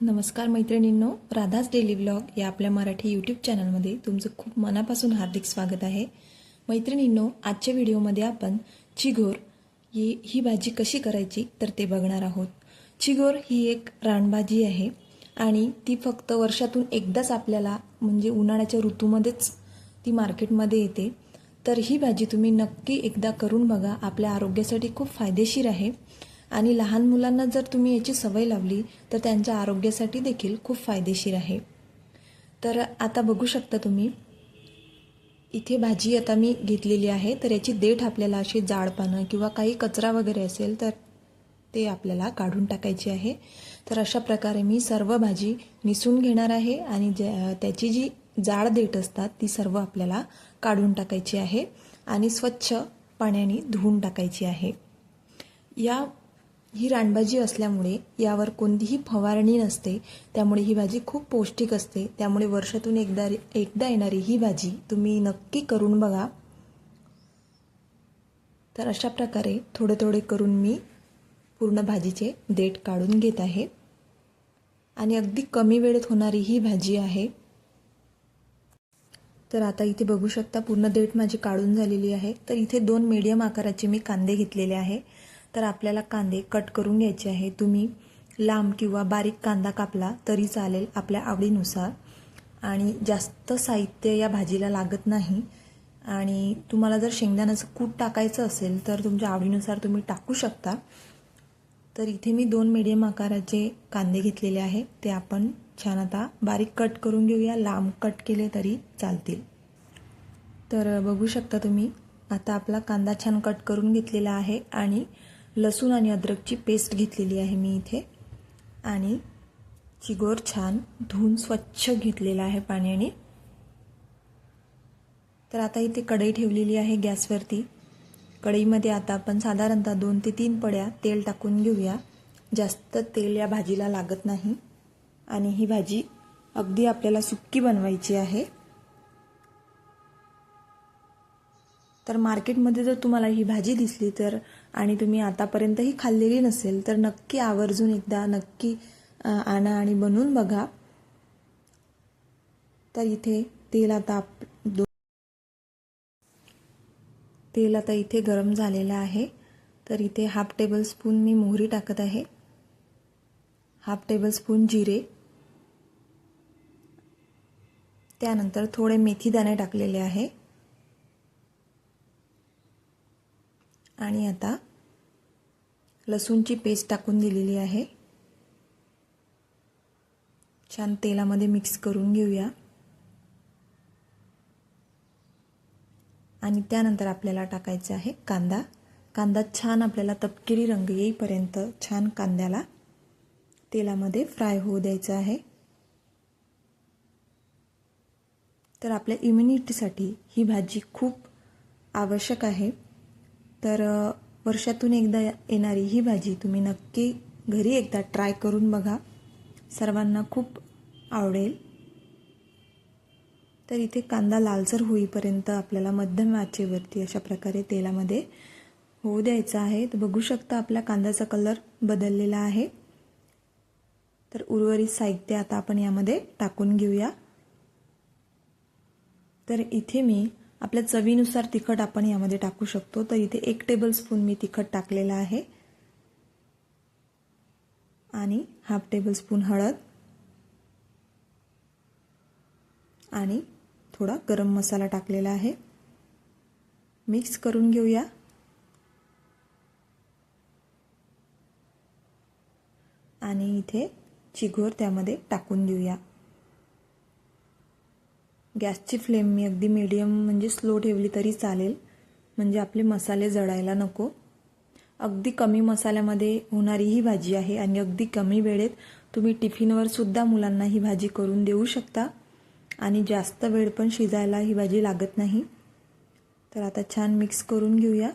नमस्कार मैत्रिणींनो Radha's daily blog या आपल्या मराठी यूट्यूब चॅनलमध्ये तुमचं खूप मनापासून हार्दिक स्वागत आहे. मैत्रिणींनो आजच्या व्हिडिओमध्ये आपण चिघोर ही ही भाजी कशी करायची तर ते बघणार आहोत. चिघोर ही एक रानभाजी आहे आणि ती फक्त वर्षातून एकदाच आपल्याला म्हणजे उन्हाळ्याच्या ऋतूमध्येच ती मार्केटमध्ये येते. तर ही भाजी तुम्ही नक्की एकदा करून बघा. आपल्या आरोग्यासाठी खूप फायदेशीर आहे. आणि लहान मुलांना जर तुम्ही याची सवय लावली तर त्यांच्या आरोग्यासाठी देखील खूप फायदेशीर आहे. तर आता बघू शकता तुम्ही इथे भाजी आता मी घेतलेली आहे तर याची देठ आपल्याला अशी जाडपानं किंवा काही कचरा वगैरे असेल तर ते आपल्याला काढून टाकायची आहे. तर अशा प्रकारे मी सर्व भाजी निसून घेणार आहे आणि ज्या त्याची जी जाड देठ असतात ती सर्व आपल्याला काढून टाकायची आहे आणि स्वच्छ पाण्याने धुवून टाकायची आहे. या ही रानभाजी असल्यामुळे यावर कोणतीही फवारणी नसते त्यामुळे ही भाजी खूप पौष्टिक असते त्यामुळे वर्षातून एकदा एकदा येणारी ही भाजी तुम्ही नक्की करून बघा. तर अशा प्रकारे थोडे थोडे करून मी पूर्ण भाजीचे देठ काढून घेत आहे. आणि अगदी कमी वेळेत होणारी ही भाजी आहे. तर आता इथे बघू शकता पूर्ण देठ माझी काढून झालेली आहे. तर इथे दोन मीडियम आकाराचे मी कांदे घेतलेले आहे. तर आपल्याला कांदे कट करून घ्यायचे आहे तुम्ही लांब किंवा बारीक कांदा कापला तरी चालेल आपल्या आवडीनुसार. आणि जास्त साहित्य या भाजीला लागत नाही. आणि तुम्हाला जर शेंगदाण्याचं कूट टाकायचं असेल तर तुमच्या आवडीनुसार तुम्ही टाकू शकता. तर इथे मी दोन मीडियम आकाराचे कांदे घेतलेले आहे ते आपण छान आता बारीक कट करून घेऊया. लांब कट केले तरी चालतील. तर बघू शकता तुम्ही आता आपला कांदा छान कट करून घेतलेला आहे. आणि लसूण आणि अद्रकची पेस्ट घेतलेली आहे मी इथे. आणि चिगोर छान धुवून स्वच्छ घेतलेला आहे पाण्याने. तर आता इथे कढई ठेवलेली आहे गॅसवरती. कढईमध्ये आता आपण साधारणतः दोन ते तीन पड्या तेल टाकून घेऊया. जास्त तेल या भाजीला लागत नाही. आणि ही भाजी अगदी आपल्याला सुक्की बनवायची आहे. तर मार्केटमध्ये जर तुम्हाला ही भाजी दिसली तर आणि तुम्ही आतापर्यंतही खाल्लेली नसेल तर नक्की आवर्जून एकदा नक्की आणा आणि बनवून बघा. तर इथे तेल आता आप दो तेल आता इथे गरम झालेलं आहे. तर इथे हाफ टेबलस्पून मी मोहरी टाकत आहे. हाफ टेबल स्पून जिरे. त्यानंतर थोडे मेथी दाणे टाकलेले आहे. आणि आता लसूणची पेस्ट टाकून दिलेली आहे. छान तेलामध्ये मिक्स करून घेऊया. आणि त्यानंतर आपल्याला टाकायचं आहे कांदा. कांदा छान आपल्याला तपकिरी रंग येईपर्यंत छान कांद्याला तेलामध्ये फ्राय होऊ द्यायचं आहे. तर आपल्या इम्युनिटीसाठी ही भाजी खूप आवश्यक आहे. तर वर्षातून एकदा येणारी ही भाजी तुम्ही नक्की घरी एकदा ट्राय करून बघा. सर्वांना खूप आवडेल. तर इथे कांदा लालसर होईपर्यंत आपल्याला मध्यम आचेवरती अशा प्रकारे तेलामध्ये होऊ द्यायचा आहे. तर बघू शकता आपल्या कांद्याचा कलर बदललेला आहे. तर उर्वरित साहित्य आता आपण यामध्ये टाकून घेऊया. तर इथे मी आपल्या चवीनुसार तिखट आपण यामध्ये टाकू शकतो. तर इथे एक टेबलस्पून मी तिखट टाकलेलं आहे. आणि हाफ टेबलस्पून हळद. आणि थोडा गरम मसाला टाकलेला आहे. मिक्स करून घेऊया. आणि इथे चिघोर त्यामध्ये टाकून देऊया. गॅसची फ्लेम मी अगदी मिडियम म्हणजे स्लो ठेवली तरी चालेल. म्हणजे आपले मसाले जळायला नको. अगदी कमी मसाल्यामध्ये होणारी ही भाजी आहे आणि अगदी कमी वेळेत तुम्ही टिफिनवर सुद्धा मुलांना ही भाजी करून देऊ शकता. आणि जास्त वेळ पण शिजायला ही भाजी लागत नाही. तर आता छान मिक्स करून घेऊया.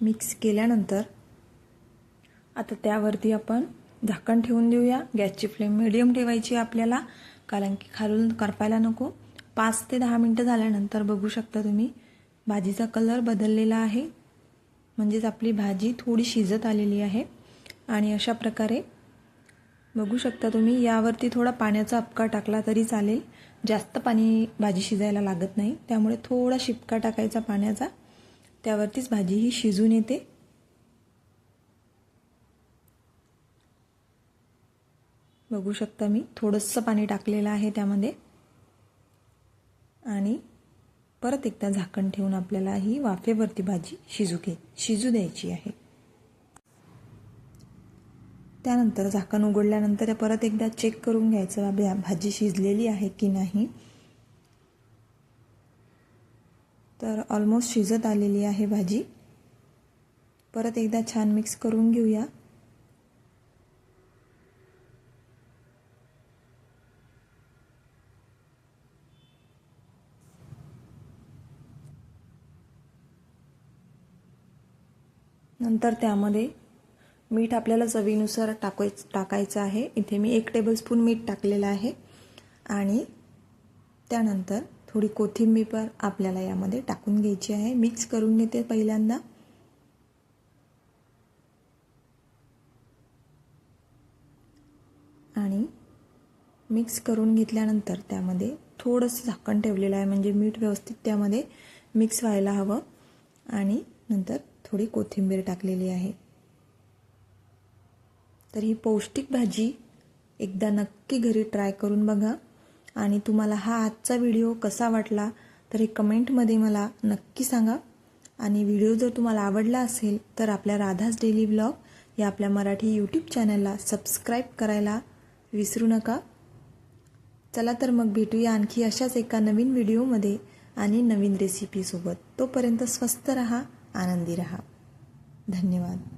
मिक्स केल्यानंतर आता त्यावरती आपण झाकण ठेवून देऊया. गॅसची फ्लेम मिडियम ठेवायची आपल्याला कारण की खालून करपायला नको. पाच ते दहा मिनटं झाल्यानंतर बघू शकता तुम्ही भाजीचा कलर बदललेला आहे. म्हणजेच आपली भाजी थोडी शिजत आलेली आहे. आणि अशा प्रकारे बघू शकता तुम्ही यावरती थोडा पाण्याचा अपका टाकला तरी चालेल. जास्त पाणी भाजी शिजायला लागत नाही. त्यामुळे थोडा शिपका टाकायचा पाण्याचा. त्यावरतीच भाजी ही शिजून येते. बघू शकता मी थोडंसं पाणी टाकलेलं आहे त्यामध्ये. आणि परत एकदा झाकण ठेवून आपल्याला ही वाफेवरती भाजी शिजू घे शिजू द्यायची आहे. त्यानंतर झाकण उघडल्यानंतर परत एकदा चेक करून घ्यायचं भाजी शिजलेली आहे की नाही. तर ऑलमोस्ट शिजत आलेली आहे भाजी. परत एकदा छान मिक्स करून घेऊया. नंतर त्यामध्ये मीठ आपल्याला चवीनुसार टाकाय टाकायचं आहे. इथे मी एक टेबलस्पून मीठ टाकलेलं आहे. आणि त्यानंतर थोडी कोथिंबीर पण आपल्याला यामध्ये टाकून घ्यायची आहे. मिक्स करून घेते पहिल्यांदा. आणि मिक्स करून घेतल्यानंतर त्यामध्ये थोडंसं झाकण ठेवलेलं आहे. म्हणजे मीठ व्यवस्थित त्यामध्ये मिक्स व्हायला हवं. आणि नंतर थोडी कोथिंबीर टाकलेली आहे. तर ही पौष्टिक भाजी एकदा नक्की घरी ट्राय करून बघा. आणि तुम्हाला हा आजचा व्हिडिओ कसा वाटला तर हे कमेंटमध्ये मला नक्की सांगा. आणि व्हिडिओ जर तुम्हाला आवडला असेल तर आपल्या राधास डेली ब्लॉग या आपल्या मराठी यूट्यूब चॅनलला सबस्क्राईब करायला विसरू नका. चला तर मग भेटूया आणखी अशाच एका नवीन व्हिडिओमध्ये आणि नवीन रेसिपीसोबत तोपर्यंत स्वस्त रहा आनंदी रहा. धन्यवाद.